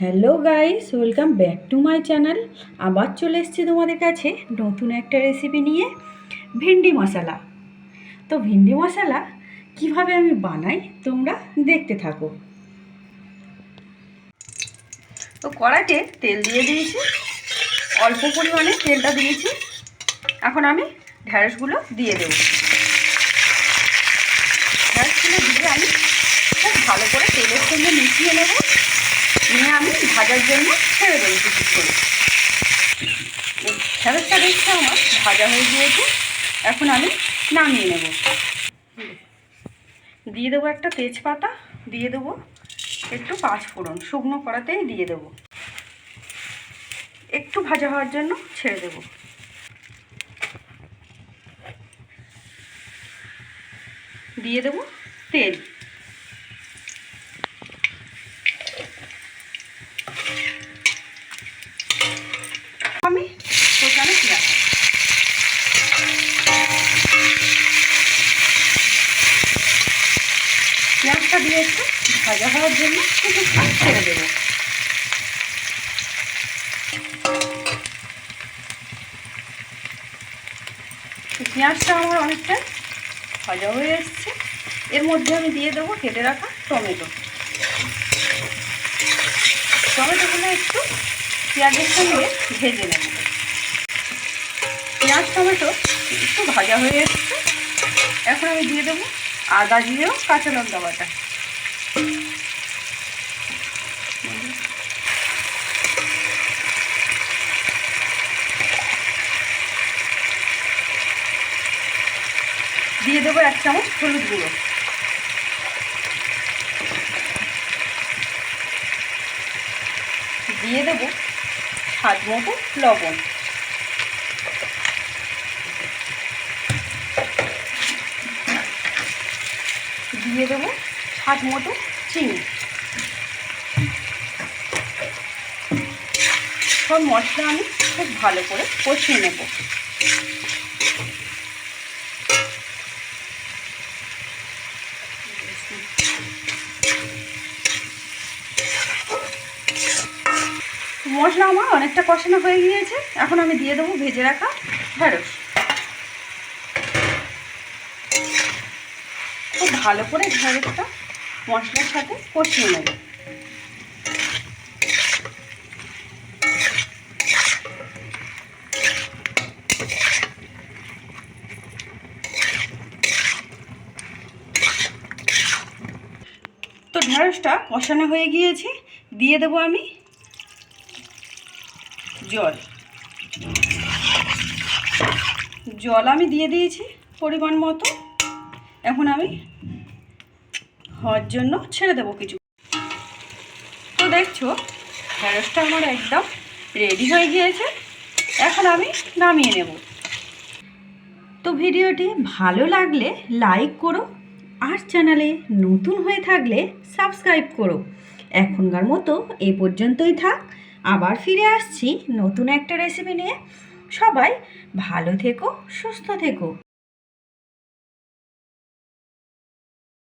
Hello guys, welcome back to my channel. আবার চলে এসেছি তোমাদের কাছে নতুন একটা রেসিপি নিয়ে, ভেন্ডি মশলা। তো ভেন্ডি মশলা কীভাবে আমি বানাই তোমরা দেখতে থাকো। তো কড়াইতে তেল দিয়ে দিয়েছি, অল্প পরিমাণে তেলটা দিয়েছি। এখন আমি ঢ্যাঁড়সগুলো দিয়ে দেবো। ঢ্যাঁড়সগুলো দিয়ে আমি খুব ভালো করে তেলের সঙ্গে মিশিয়ে নেব। নিয়ে আমি ভাজার জন্য ছেড়ে দেবো কিছু করে। ঢ্যাঁড়সটা দেখছি আমার? ভাজা হয়ে গিয়েছে। এখন আমি নামিয়ে নেব। দিয়ে দেবো একটা তেজপাতা, দিয়ে দেবো একটু পাঁচ ফোড়ন। শুকনো কড়াতেই দিয়ে দেবো। একটু ভাজা হওয়ার জন্য ছেড়ে দেবো। দিয়ে দেবো তেল। আমি কোচানো পেঁয়াজ পেঁয়াজটা দিয়ে একটু ভাজা হওয়ার জন্য একটু ছেড়ে দেবো। পেঁয়াজটা আমার অনেকটা ভাজা হয়ে এসছে। এর মধ্যে আমি দিয়ে দেবো কেটে রাখা টমেটো। টমেটোগুলো একটু পেঁয়াজের সঙ্গে ভেজে নেব। পেঁয়াজ, টমেটো একটু ভাজা হয়ে এসছে। এখন আমি দিয়ে দেবো আদা জিরেও কাঁচা লঙ্কা বাটা। দিয়ে দেবো এক চামচ হলুদ গুঁড়ো। দিয়ে দেবো স্বাদ মতো লবণ। দিয়ে দেবো স্বাদ মতো চিনি। সব মশলা আমি খুব ভালো করে কষিয়ে নেব। মশলা আমার অনেকটা কষানো হয়ে গিয়েছে। এখন আমি দিয়ে দেবো ভেজে রাখা ঢেঁড়স। খুব ভালো করে ঢেঁড়সটা মশলার সাথে কষিয়ে নেব। তো কষানো হয়ে গিয়েছে। দিয়ে দেবো আমি জল। জল আমি দিয়ে দিয়েছি পরিমাণ মতো। এখন আমি হওয়ার জন্য ছেড়ে দেবো কিছু। তো দেখছ, ঢেঁড়সটা আমার একদম রেডি হয়ে গিয়েছে। এখন আমি নামিয়ে নেব। তো ভিডিওটি ভালো লাগলে লাইক করো আর চ্যানেলে নতুন হয়ে থাকলে সাবস্ক্রাইব করো। এখনকার মতো এ পর্যন্তই থাক। আবার ফিরে আসছি নতুন একটা রেসিপি নিয়ে। সবাই ভালো থেকো সুস্থ থেকো।